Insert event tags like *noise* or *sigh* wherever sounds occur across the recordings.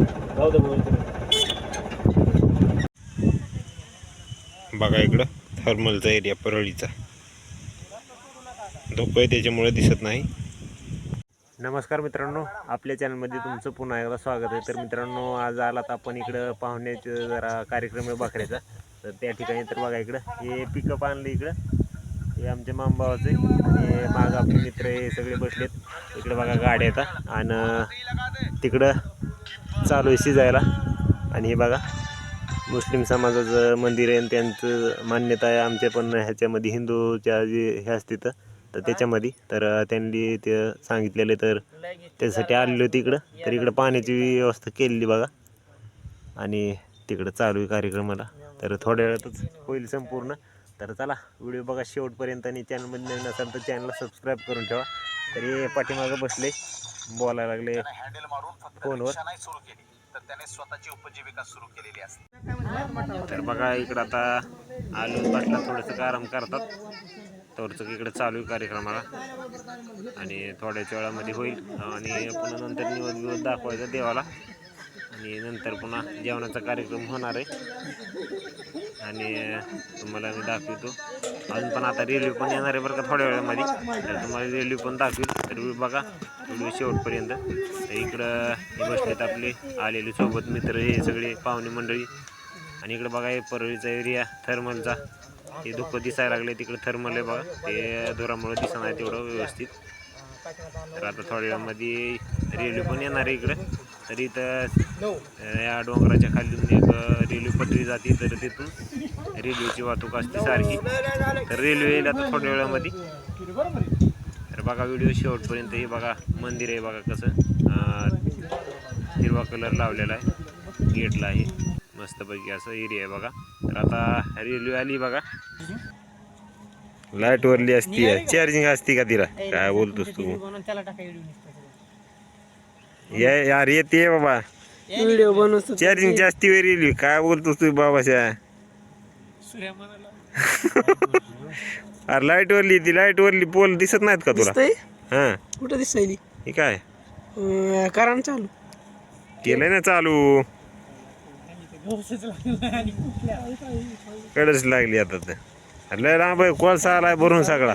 जाऊ दे बघा इकडं थर्मलचा एरिया परळीचा. धोका आहे त्याच्यामुळे दिसत नाही. नमस्कार मित्रांनो आपल्या चॅनलमध्ये तुमचं पुन्हा एकदा स्वागत आहे. तर मित्रांनो आज आलात आपण इकडं पाहुण्याचं जरा कार्यक्रम आहे बकऱ्याचा. तर त्या ठिकाणी तर बघा इकडं हे पिकअप आणलं इकडं. हे आमच्या मामभावाचे आणि माग आपले मित्र हे सगळे बसलेत. इकडं बघा गाड्या येतात. आणि तिकडं चालू आहे शिजायला. आणि हे बघा मुस्लिम समाजाचं मंदिर आहे आणि त्यांचं मान्यता आहे आमच्या पण ह्याच्यामध्ये हिंदूच्या जे हे असते तर तर त्याच्यामध्ये. तर त्यांनी ते सांगितलेले तर त्यासाठी आलेलो होते इकडं तर इकडं पाण्याची व्यवस्था केलेली बघा. आणि तिकडं चालू आहे कार्यक्रमाला. तर थोड्या वेळातच होईल संपूर्ण. तर चला व्हिडिओ बघा शेवटपर्यंत आणि चॅनलमध्ये नवीन असाल तर चॅनलला सबस्क्राईब करून ठेवा. तर हे पाठीमागं बसले. बोलायला लागले. हँडल मारून फक्त फोनवर. रिक्षा नाही सुरू केली. तर त्याने स्वतःची उपजीविका सुरू केलेली असते. तर बघा इकडं आता आलू बसला थोडंसं आराम करतात. थोडंसं इकडे चालू आहे कार्यक्रमाला. आणि थोड्याच वेळामध्ये होईल. आणि पुन्हा नंतर निवड बिवड दाखवायचा देवाला. आणि नंतर पुन्हा जेवणाचा कार्यक्रम होणार आहे. आणि तुम्हाला मी दाखवतो. अजून पण आता रेल्वे पण येणार आहे बरं का थोड्या वेळामध्ये. तर तुम्हाला रेल्वे पण दाखवेल. तर बघा व्हिडिओ शेवटपर्यंत. तर इकडं बसलेत आपले आलेले सोबत मित्र हे सगळे पाहुणे मंडळी. आणि इकडं बघा हे परळीचा एरिया थर्मलचा. ते धुकं दिसायला लागले तिकडं थर्मल आहे बघा. ते धुरामुळे दिसणार तेवढं व्यवस्थित. तर आता थोड्या वेळामध्ये रेल्वे पण येणार आहे इकडं. तर इथं या डोंगराच्या खालून एक रेल्वे पटरी जाते तर तिथून रेल्वेची वाहतूक असते सारखी. तर रेल्वे येईल आता थोड्या वेळामध्ये. तर बघा व्हिडिओ शेवटपर्यंत हे बघा मंदिर आहे बघा कसं हिरवा कलर लावलेला आहे गेटला आहे. मस्तपैकी असं एरिया आहे बघा. तर आता रेल्वे आली बघा. लाइट वरली असती चार्जिंग असती का तिला? काय बोलतोस तू? या यार येते बाबा. व्हिडिओ बनवतो चार्जिंग जास्ती वेळ येईल काय बोलतोस तू बाबाच्या *laughs* अरे लाइट वरली ती लाइट वरली पोल दिसत नाहीत का तुला? दिसतंय? हा. कुठं दिसायली हे काय? अं, कारण चालू. केलंय ना चालू. कडच लागली आता तर. अरे लय लांब आहे कोळसा आलाय भरून सगळा.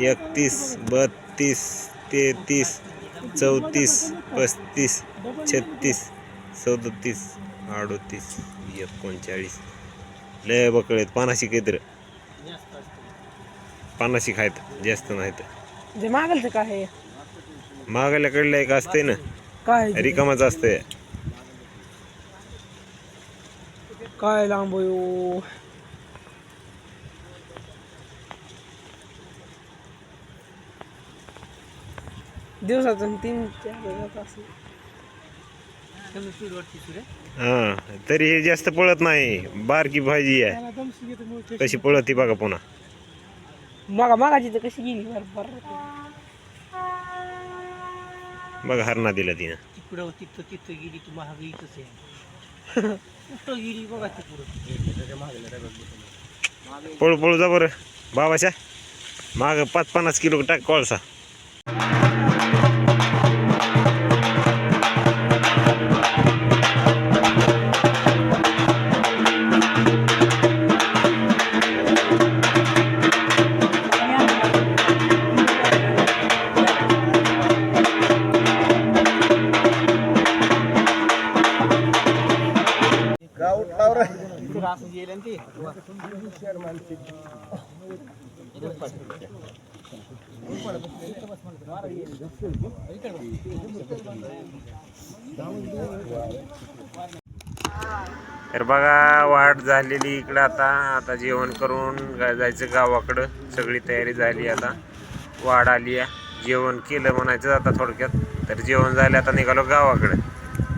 एकतीस बत्तीस तेहतीस चौतीस पस्तीस छत्तीस सदतीस अडोतीस एकोणचाळीस. लय बकळे पानाशी काहीतरी. पानाशी खायत जास्त नाहीत. जे मागलचं काय? मागायला एक असते ना काय? रिकामाच असते काय लांब दिवसातून तीन चार तास. हा तरी हे जास्त पळत नाही. बारकी भाजी आहे. कशी पळती बघा पुन्हा. मागा मागाची तर कशी गेली? बरं बघा हरणा दिला तिनं. तिकडं तिथं तिथं गेली तू महाग इथंच आहे. कुठं गेली बघा तिकडं पळू पळू जा बरं. बाबाच्या. माग पाच पन्नास किलो टाक कोळसा. तर बघा वाट झालेली इकडं आता. आता जेवण करून जायचं गावाकडं. सगळी तयारी झाली आता. वाढ आली आहे. जेवण केलं म्हणायचं आता थोडक्यात. तर जेवण झालं आता निघालो गावाकडं.